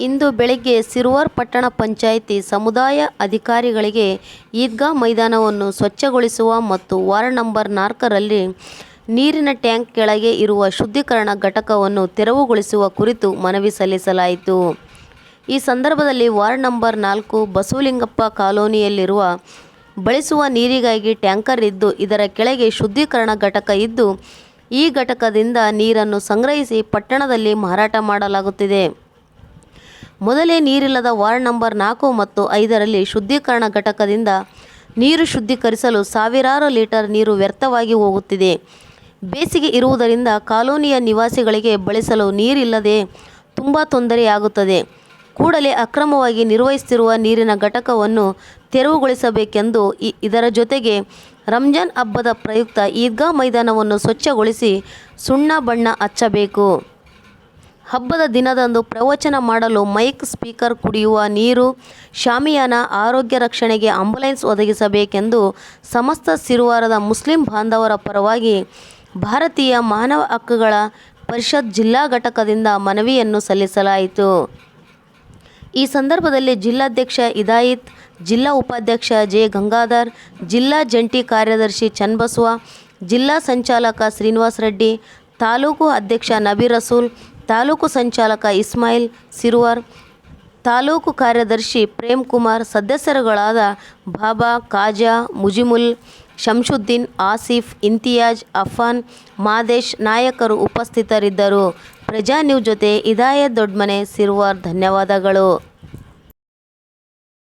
ಇಂದು ಬೆಳಗ್ಗೆ ಸಿರುವರ್ ಪಟ್ಟಣ ಪಂಚಾಯಿತಿ ಸಮುದಾಯ ಅಧಿಕಾರಿಗಳಿಗೆ ಈದ್ಗಾ ಮೈದಾನವನ್ನು ಸ್ವಚ್ಛಗೊಳಿಸುವ ಮತ್ತು ವಾರ್ಡ್ ನಂಬರ್ ನಾಲ್ಕರಲ್ಲಿ ನೀರಿನ ಟ್ಯಾಂಕ್ ಕೆಳಗೆ ಇರುವ ಶುದ್ಧೀಕರಣ ಘಟಕವನ್ನು ತೆರವುಗೊಳಿಸುವ ಕುರಿತು ಮನವಿ ಸಲ್ಲಿಸಲಾಯಿತು. ಈ ಸಂದರ್ಭದಲ್ಲಿ ವಾರ್ಡ್ ನಂಬರ್ ನಾಲ್ಕು ಬಸವಲಿಂಗಪ್ಪ ಕಾಲೋನಿಯಲ್ಲಿರುವ ಬಳಸುವ ನೀರಿಗಾಗಿ ಟ್ಯಾಂಕರ್ ಇದ್ದು, ಇದರ ಕೆಳಗೆ ಶುದ್ಧೀಕರಣ ಘಟಕ ಇದ್ದು, ಈ ಘಟಕದಿಂದ ನೀರನ್ನು ಸಂಗ್ರಹಿಸಿ ಪಟ್ಟಣದಲ್ಲಿ ಮಾರಾಟ ಮಾಡಲಾಗುತ್ತಿದೆ. ಮೊದಲೇ ನೀರಿಲ್ಲದ ವಾರ್ಡ್ ನಂಬರ್ ನಾಲ್ಕು ಮತ್ತು ಐದರಲ್ಲಿ ಶುದ್ಧೀಕರಣ ಘಟಕದಿಂದ ನೀರು ಶುದ್ಧೀಕರಿಸಲು ಸಾವಿರಾರು ಲೀಟರ್ ನೀರು ವ್ಯರ್ಥವಾಗಿ ಹೋಗುತ್ತಿದೆ. ಬೇಸಿಗೆ ಇರುವುದರಿಂದ ಕಾಲೋನಿಯ ನಿವಾಸಿಗಳಿಗೆ ಬಳಸಲು ನೀರಿಲ್ಲದೆ ತುಂಬ ತೊಂದರೆಯಾಗುತ್ತದೆ. ಕೂಡಲೇ ಅಕ್ರಮವಾಗಿ ನಿರ್ವಹಿಸುತ್ತಿರುವ ನೀರಿನ ಘಟಕವನ್ನು ತೆರವುಗೊಳಿಸಬೇಕೆಂದು, ಇದರ ಜೊತೆಗೆ ರಂಜಾನ್ ಹಬ್ಬದ ಪ್ರಯುಕ್ತ ಈದ್ಗಾ ಮೈದಾನವನ್ನು ಸ್ವಚ್ಛಗೊಳಿಸಿ ಸುಣ್ಣ ಬಣ್ಣ ಹಚ್ಚಬೇಕು. ಹಬ್ಬದ ದಿನದಂದು ಪ್ರವಚನ ಮಾಡಲು ಮೈಕ್, ಸ್ಪೀಕರ್, ಕುಡಿಯುವ ನೀರು, ಶಾಮಿಯಾನ, ಆರೋಗ್ಯ ರಕ್ಷಣೆಗೆ ಆಂಬುಲೆನ್ಸ್ ಒದಗಿಸಬೇಕೆಂದು ಸಮಸ್ತ ಸಿರುವಾರದ ಮುಸ್ಲಿಂ ಬಾಂಧವರ ಪರವಾಗಿ ಭಾರತೀಯ ಮಾನವ ಹಕ್ಕುಗಳ ಪರಿಷತ್ ಜಿಲ್ಲಾ ಘಟಕದಿಂದ ಮನವಿಯನ್ನು ಸಲ್ಲಿಸಲಾಯಿತು. ಈ ಸಂದರ್ಭದಲ್ಲಿ ಜಿಲ್ಲಾಧ್ಯಕ್ಷ ಇದಾಯಿತ್, ಜಿಲ್ಲಾ ಉಪಾಧ್ಯಕ್ಷ ಜೆ. ಗಂಗಾಧರ್, ಜಿಲ್ಲಾ ಜಂಟಿ ಕಾರ್ಯದರ್ಶಿ ಚನ್ನಬಸವ, ಜಿಲ್ಲಾ ಸಂಚಾಲಕ ಶ್ರೀನಿವಾಸರೆಡ್ಡಿ, ತಾಲೂಕು ಅಧ್ಯಕ್ಷ ನಬಿ ರಸೂಲ್, ತಾಲೂಕು ಸಂಚಾಲಕ ಇಸ್ಮಾಯಿಲ್ ಸಿರುವಾರ್, ತಾಲೂಕು ಕಾರ್ಯದರ್ಶಿ ಪ್ರೇಮ್ ಕುಮಾರ್ ಸದಸ್ಯರುಗಳಾದ ಬಾಬಾ, ಖಾಜಾ, ಮುಜಿಮುಲ್, ಶಮ್ಷುದ್ದೀನ್ ಆಸಿಫ್ ಇಂತಿಯಾಜ್, ಅಫಾನ್ ಮಾದೇಶ್ ನಾಯಕರು ಉಪಸ್ಥಿತರಿದ್ದರು. ಪ್ರಜಾನ್ಯೂ ಜೊತೆ ಇದಾಯ ದೊಡ್ಮನೆ, ಸಿರುವಾರ್ ಧನ್ಯವಾದಗಳು.